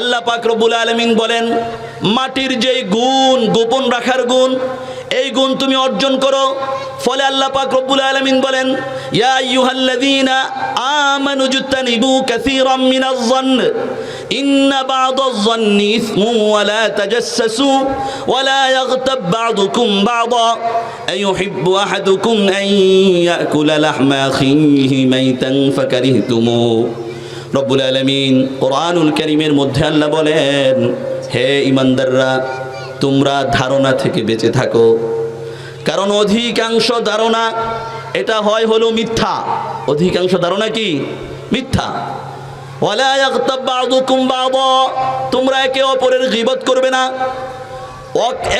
আল্লাহ পাক রব্বুল আলমিন বলেন, মাটির যেই গুণ, গোপন রাখার গুণ, এই গুণ তুমি অর্জন করো। ফলে আল্লাহ পাক রব্বুল আলমিন বলেন, ইয়া আইয়ুহাল্লাযীনা আমানু জুতানিবু কাসীরাম মিনাজ যন্ন ইন্না বা'দাজ যন্নি ইসমুন ওয়া লা তাজাসসু ওয়া লা ইয়াগতাব বা'দুকুম বা'দা, আইয়ুহিব্বু আহাদুকুম আন ইয়াকুলা লাহমা আখিহি মাইতান ফাকারিহতুমুহু রব্বুল আলমিন কোরআনুল করিমের মধ্যে আল্লাহ বলেন, হে ইমানদাররা তোমরা ধারণা থেকে বেঁচে থাকো। কারণ অধিকাংশ ধারণা, এটা হয় হলো মিথ্যা। অধিকাংশ ধারণা কি? মিথ্যা। তোমরা একে অপরের গীবত করবে না।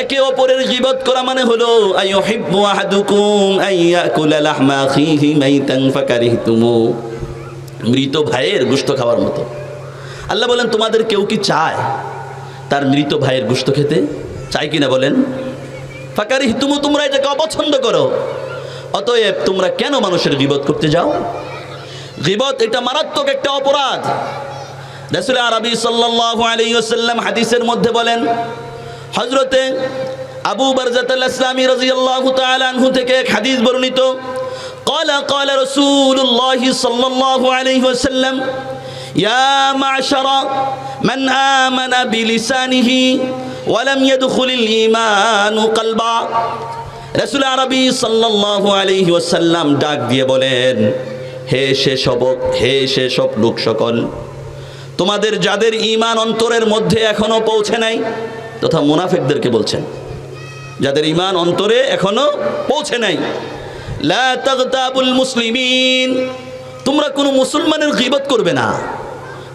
একে অপরের গীবত করা মানে হলো আইয়াকুলা লাহমা আখিহি মাইতান ফাকারিহতুমু। মৃত ভাইয়ের গুস্ত খাওয়ার মতো। আল্লাহ বলেন, তোমাদের কেউ কি চায় তার মৃত ভাইয়ের গুস্ত খেতে? চাই কিনা বলেন ফাঁকারি তুমি, তোমরা এটাকে অপছন্দ করো। অতএব তোমরা কেন মানুষের গিবত করতে যাও? গিবত এটা মারাত্মক একটা অপরাধ। রাসূল আরবি সাল্লাল্লাহু আলাইহি ওয়াসাল্লাম হাদিসের মধ্যে বলেন, হযরতে আবু বারজাত আল ইসলামী রাদিয়াল্লাহু তাআলা আনহু থেকে এক হাদিস বর্ণিত قال قال رسول الله صلى الله عليه وسلم يا معشر من آمن بلسانه ولم يدخل الإيمان قلبا রসুল আরবি সাল্লাল্লাহু আলাইহি ওয়াসাল্লাম ডাক দিয়ে বলেন হে সে সবক হে সে সব লোক সকল তোমাদের যাদের ঈমান অন্তরের মধ্যে এখনো পৌঁছে নাই তথা মুনাফিকদেরকে বলছেন যাদের ঈমান অন্তরে এখনো পৌঁছে নাই লা তাগতাবুল মুসলিমিন তোমরা কোনো মুসলমানের গীবত করবে না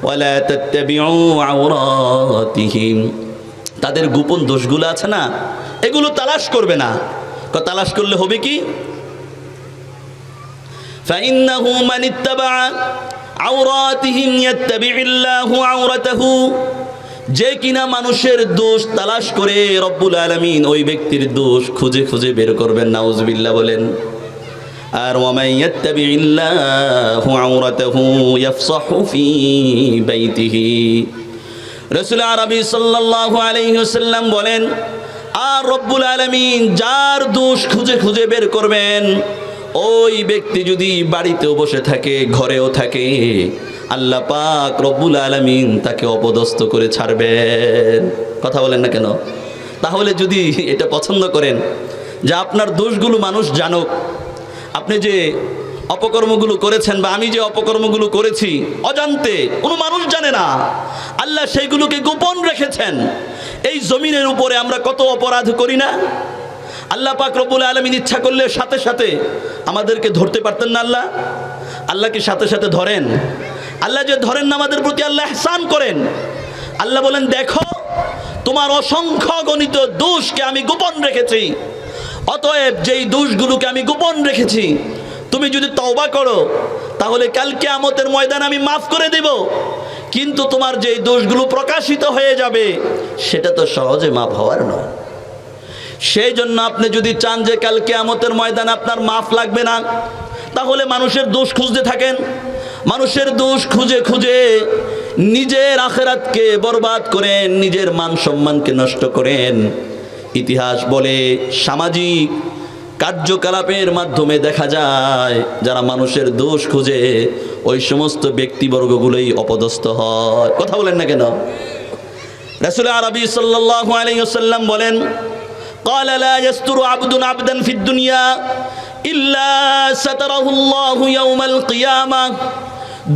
ওয়ালা তাত্তাবিউ আওরাতিহিম তাদের গোপন দোষগুলো আছে না এগুলো তালাশ করবে না ক তালাশ করলে হবে কি فإنه من اتبع عوراتهم يتبع الله عورته যে কিনা মানুষের দোষ তালাশ করে রব্বুল আলমিন ওই ব্যক্তির দোষ খুঁজে খুঁজে বের করবেন নাউজবিল্লা বলেন আর ওয়ামাই ইয়াত্তাবিল্লাহু আওরাতাহু ইয়াফসাহু ফি বাইতিহি। রাসূল আরবি সাল্লাল্লাহু আলাইহি ওয়াসাল্লাম বলেন, আর রব্বুল আলামিন যার দোষ খুঁজে খুঁজে বের করবেন, ওই ব্যক্তি যদি বাড়িতেও বসে থাকে, ঘরেও থাকে, আল্লাহ পাক রব্বুল আলামিন তাকে অপদস্থ করে ছাড়বেন। কথা বলেন না কেন? তাহলে যদি এটা পছন্দ করেন, যে আপনার দোষগুলো মানুষ জানুক আপনি যে অপকর্মগুলো করেছেন বা আমি যে অপকর্মগুলো করেছি, অজান্তে কোনো মানুষ জানে না। আল্লাহ সেইগুলোকে গোপন রেখেছেন। এই জমিনের উপরে আমরা কত অপরাধ করি না? আল্লাহ পাক রব্বুল আলমিন ইচ্ছা করলে সাথে সাথে আমাদেরকে ধরতে পারতেন না আল্লাহ? আল্লাহকে সাথে সাথে ধরেন? আল্লাহ যে ধরেন না আমাদের প্রতি আল্লাহ এহসান করেন। আল্লাহ বলেন, দেখো, তোমার অসংখ্য গণিত দোষকে আমি গোপন রেখেছি। অতএব যেই দোষগুলোকে আমি গোপন রেখেছি, তুমি যদি তওবা করো, তাহলে কালকে আমতের ময়দান আমি মাফ করে দেব। কিন্তু তোমার যেই দোষগুলো প্রকাশিত হয়ে যাবে, সেটা তো সহজে মাফ হওয়ার নয়। সেই জন্য আপনি যদি চান যে কালকে আমতের ময়দান আপনার মাফ লাগবে না, তাহলে মানুষের দোষ খুঁজতে থাকেন। মানুষের দোষ খুঁজে খুঁজে নিজের আখেরাতকে বরবাদ করেন নিজের মান সম্মানকে নষ্ট করেন। ইতিহাস বলে সামাজিক কার্যকলাপের মাধ্যমে দেখা যায় যারা মানুষের দোষ খুঁজে ওই সমস্ত ব্যক্তিবর্গগুলোই অপদস্থ হয় কথা বলেন না কেন রাসূল আরবি সাল্লাল্লাহু আলাইহি ওয়াসাল্লাম বলেন قال لا يستر عبد عبدا في الدنيا إلا ستره الله يوم القيامة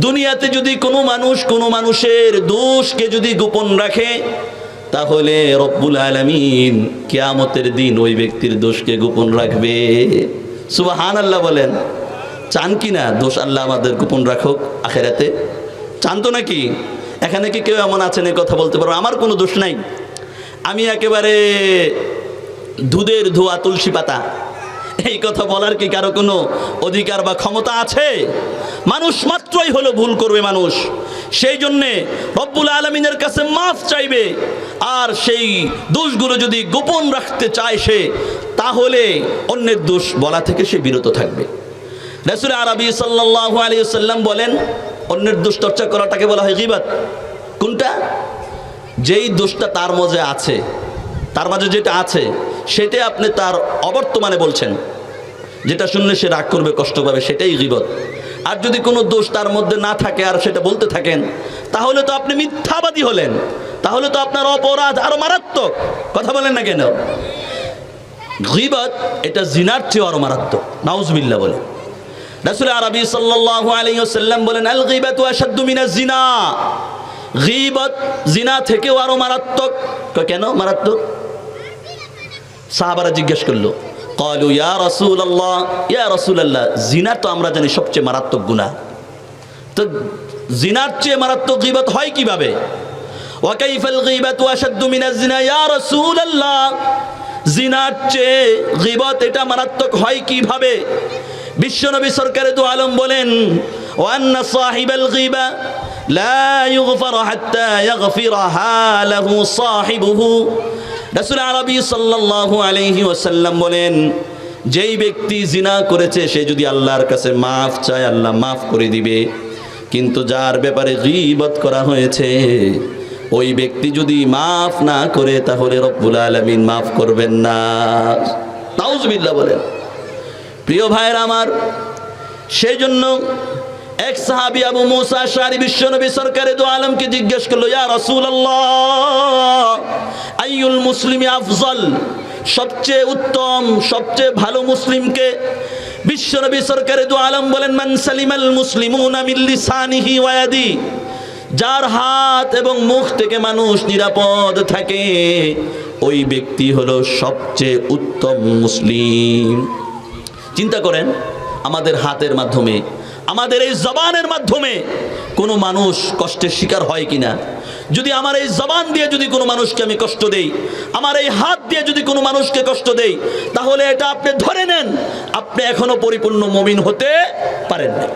দুনিয়াতে যদি কোনো মানুষ কোনো মানুষের দোষকে যদি গোপন রাখে তাহলে রব্বুল আলমিন কেয়ামতের দিন ওই ব্যক্তির দোষকে গোপন রাখবে। সুবহান আল্লাহ বলেন, চান কি না? দোষ আল্লাহ আমাদের গোপন রাখুক আখেরাতে। চান তো নাকি? এখানে কি কেউ এমন আছেন এই কথা বলতে পারো আমার কোনো দোষ নাই। আমি একেবারে দুধের ধোয়া তুলসী পাতা। এই কথা বলার কি কারও কোনো অধিকার বা ক্ষমতা আছে? মানুষ মাত্রই হলো ভুল করবে মানুষ। সেই জন্যে রব্বুল আলমিনের কাছে মাফ চাইবে। আর সেই দোষগুলো যদি গোপন রাখতে চায় সে, তাহলে অন্যের দোষ বলা থেকে সে বিরত থাকবে। রসুল আরবি সাল্লাহ আলী সাল্লাম বলেন, অন্যের দোষ চর্চা করাটাকে বলা হয় গিবাত। কোনটা? যেই দোষটা তার মধ্যে আছে, তার মাঝে যেটা আছে সেটাই আপনি তার অবর্তমানে বলছেন। যেটা শুনলে সে রাগ করবে, কষ্ট পাবে, সেটাই গিবত। আর যদি কোনো দোষ তার মধ্যে না থাকে আর সেটা বলতে থাকেন, তাহলে তো আপনি মিথ্যাবাদী হলেন। তাহলে তো আপনার অপরাধ আরও মারাত্মক। কথা বলেন না কেন? গিবত, এটা জিনার চেয়ে আরও মারাত্মক। নাউজবিল্লা বলে। রাসূল আরবি সাল্লাল্লাহু আলাইহি ওয়াসাল্লাম বলেন, আল গীবাতু আশাদ্দু মিনাজ জিনা। গীবত জিনা থেকেও আরও মারাত্মক। কেন মারাত্মক? সাহাবারা জিজ্ঞেস করল, কলু, ইয়া রসুল আল্লাহ ইয়া রসুল আল্লাহ জিনা তো আমরা জানি সবচেয়ে মারাত্মক গুণা তো জিনার চেয়ে মারাত্মক গিবত হয় কীভাবে? ওয়াকাইফাল গীবাতু আশাদ্দু মিনাজ জিনা, ইয়া রাসূলুল্লাহ, জিনার চেয়ে গীবত এটা মারাত্মক হয় কীভাবে? বিশ্বনবী সরকারে দু আলম বলেন ওয়ান্না সাহিবাল গীবা লা ইউগফার হাত্তা ইয়াগফিরাহা লাহু সাহিবুহু। রাসূল আরবি সাল্লাল্লাহু আলাইহি ওয়াসাল্লাম বলেন, যেই ব্যক্তি জিনা করেছে, সে যদি আল্লাহর কাছে মাফ চায়, আল্লাহ মাফ করে দিবে। কিন্তু যার ব্যাপারে গীবত করা হয়েছে, ওই ব্যক্তি যদি মাফ না করে, তাহলে রব্বুল আলমিন মাফ করবেন না। নাউজবিল্লা বলেন। প্রিয় ভাইয়ের আমার, সেই জন্য এক সাহাবি আবু মুসা শারি বিশ্বনবী সরকারে দু আলমকে জিজ্ঞেস করল, ইয়া রাসূলুল্লাহ আইয়ুল মুসলিমি আফজল, সবচেয়ে উত্তম, সবচেয়ে ভালো মুসলিমকে বিশ্বনবী সরকারে দু আলম বলেন, মান সালিমাল মুসলিমুনা মিন লিসানিহি ওয়া ইয়াদি যার হাত এবং মুখ থেকে মানুষ নিরাপদ থাকে, ওই ব্যক্তি হলো সবচেয়ে উত্তম মুসলিম। চিন্তা করেন, আমাদের হাতের মাধ্যমে আমাদের এই জবানের মাধ্যমে কোনো মানুষ কষ্টের শিকার হয় কিনা? যদি আমার এই জবান দিয়ে যদি কোনো মানুষকে আমি কষ্ট দেই, আমার এই হাত দিয়ে যদি কোনো মানুষকে কষ্ট দেই, তাহলে এটা আপনি ধরে নেন, আপনি এখনও পরিপূর্ণ মমিন হতে পারেন না